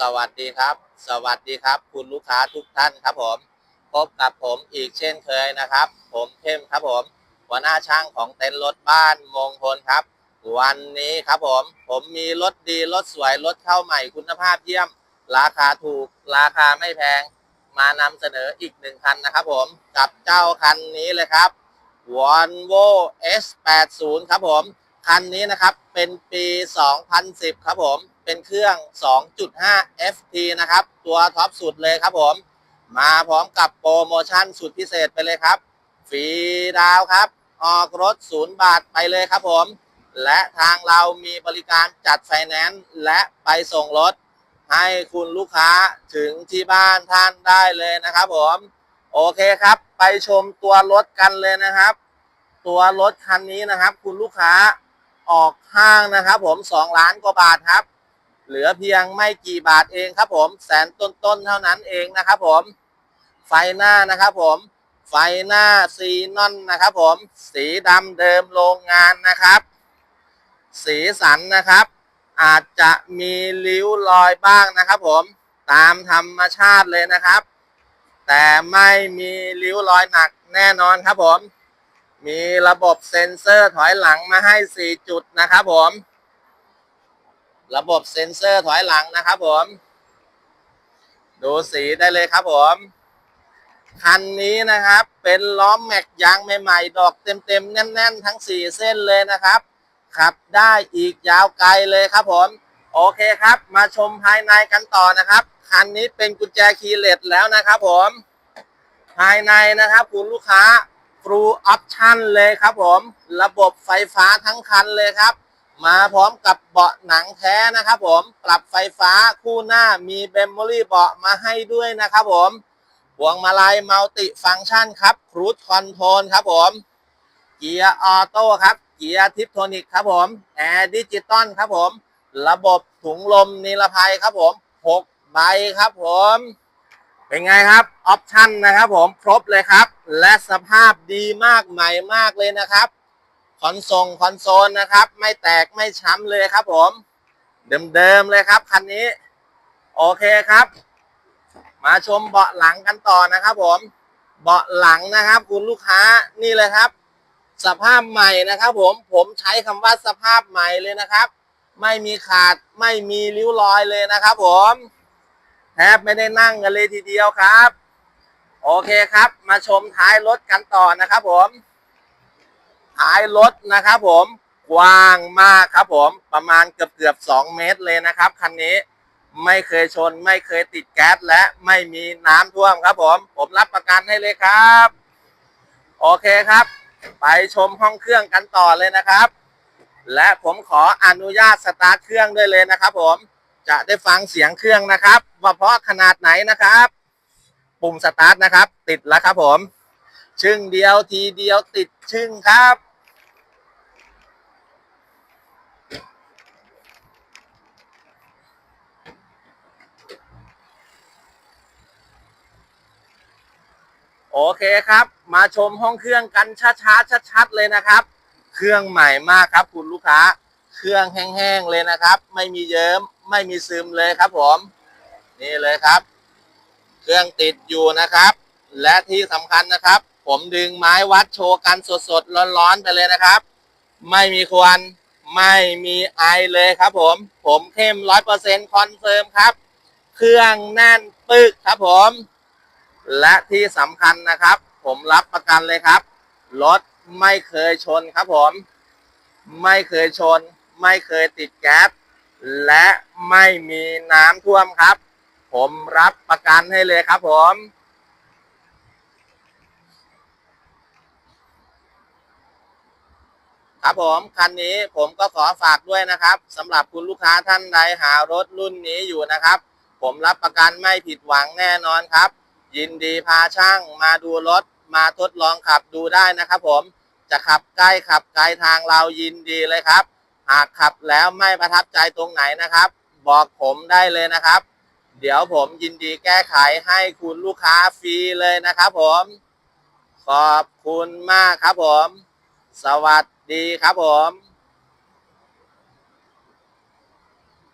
สวัสดีครับ สวัสดีครับ คุณลูกค้าทุกท่านครับผม พบกับผมอีกเช่นเคยนะครับ ผมเข้มครับผม หัวหน้าช่างของเต็นท์รถบ้านมงคลครับ วันนี้ครับผม ผมมีรถดีรถสวยรถเข้าใหม่คุณภาพเยี่ยม ราคาถูก ราคาไม่แพง มานำเสนออีกหนึ่งคันนะครับผม กับเจ้าคันนี้เลยครับ Volvo S80 ครับผม คันนี้นะครับเป็นปี 2010 ครับผม เป็นเครื่อง 2.5 FT นะครับ ตัวท็อปสุดเลยครับผม มาพร้อมกับโปรโมชั่นสุดพิเศษไปเลยครับ ฟรีดาวครับ ออกรถ0บาทไปเลยครับผม และทางเรามีบริการจัดไฟแนนซ์และไปส่งรถ ให้คุณลูกค้าถึงที่บ้านท่านได้เลยนะครับผม โอเคครับ ไปชมตัวรถกันเลยนะครับ ตัวรถคันนี้นะครับ คุณลูกค้าออกห้างนะครับผม 2 ล้านกว่าบาทครับ เหลือเพียงไม่กี่บาทเองครับผมแสนต้นๆเท่านั้นเองนะครับผม ไฟหน้านะครับผม ไฟหน้าซีนอนนะครับผม สีดำเดิมโรงงานนะครับ สีสันนะครับ อาจจะมีริ้วรอยบ้างนะครับผมตามธรรมชาติเลยนะครับ แต่ไม่มีริ้วรอยหนักแน่นอนครับผม มีระบบเซ็นเซอร์ถอยหลังมาให้ 4 จุดนะครับผม ระบบเซ็นเซอร์ถอยหลังนะครับผม ดูสีได้เลยครับผม คันนี้นะครับ เป็นล้อมแม็กยางใหม่ๆ ดอกเต็มๆ แน่นๆ ทั้ง 4 เส้นเลยนะครับ ขับได้อีกยาวไกลเลยครับผม โอเคครับ มาชมภายในกันต่อนะครับ คันนี้เป็นกุญแจคีย์เลสแล้วนะครับผม ภายในนะครับคุณลูกค้า Full Option เลยครับผม ระบบไฟฟ้าทั้งคันเลยครับ มาพร้อมกับเบาะหนังแท้นะครับผมปรับไฟฟ้าคู่หน้ามีเบมโมรี่เบาะมาให้ด้วยนะครับผมพวงมาลัยมัลติฟังก์ชันครับครู e คอนโทรลครับผมเกียร์ออโต้ครับเกียร์ทิปโทนิกครับผมแอร์ดิจิตอลครับผม ระบบถุงลมนิรภัยครับผม6ใบครับผม เป็นไงครับออปชั่นนะครับผมครบเลยครับ และสภาพดีมากใหม่มากเลยนะครับ คอนโซลคอนโซลนะครับ ไม่แตกไม่ช้ำเลยครับผม เดิมๆเลยครับคันนี้ โอเคครับ มาชมเบาะหลังกันต่อนะครับ ผม เบาะหลังนะครับ คุณลูกค้านี่เลยครับ สภาพใหม่นะครับ ผมผมใช้คำว่าสภาพใหม่เลยนะครับ ไม่มีขาดไม่มีริ้วรอยเลยนะครับ ผมแทบไม่ได้นั่งกันเลยทีเดียวครับ โอเคครับ มาชมท้ายรถกันต่อนะครับ ผม ท้ายรถนะครับผมกว้างมากครับผมประมาณเกือบเกือบสองเมตรเลยนะครับคันนี้ไม่เคยชนไม่เคยติดแก๊สและไม่มีน้ำท่วมครับผม ผมรับประกันให้เลยครับ โอเคครับ ไปชมห้องเครื่องกันต่อเลยนะครับ และผมขออนุญาตสตาร์ทเครื่องด้วยเลยนะครับ ผมจะได้ฟังเสียงเครื่องนะครับว่าเพราะขนาดไหนนะครับ ปุ่มสตาร์ทนะครับ ติดแล้วครับผม ชึ่งเดียวทีเดียวติดชึ่งครับ โอเคครับ มาชมห้องเครื่องกันช้าๆชัดๆเลยนะครับ เครื่องใหม่มากครับคุณลูกค้า เครื่องแห้งๆเลยนะครับ ไม่มีเยิ้มไม่มีซึมเลยครับผม นี่เลยครับ เครื่องติดอยู่นะครับ และที่สำคัญนะครับ ผมดึงไม้วัดโชว์กันสดๆร้อนๆไปเลยนะครับ ไม่มีควันไม่มีไอเลยครับผม ผมเข้มร้อยเปอร์เซ็นต์คอนเฟิร์มครับ เครื่องแน่นปึกครับผม และที่สำคัญนะครับ ผมรับประกันเลยครับ รถไม่เคยชนครับผม ไม่เคยชน ไม่เคยติดแก๊สและไม่มีน้ำท่วมครับ ผมรับประกันให้เลยครับผมครับผมคันนี้ผมก็ขอฝากด้วยนะครับสำหรับคุณลูกค้าท่านใดหารถรุ่นนี้อยู่นะครับ ผมรับประกันไม่ผิดหวังแน่นอนครับ ยินดีพาช่างมาดูรถมาทดลองขับดูได้นะครับผมจะขับใกล้ขับไกลทางเรายินดีเลยครับ หากขับแล้วไม่ประทับใจตรงไหนนะครับ บอกผมได้เลยนะครับ เดี๋ยวผมยินดีแก้ไขให้คุณลูกค้าฟรีเลยนะครับผมขอบคุณมากครับผม สวัสดีครับผม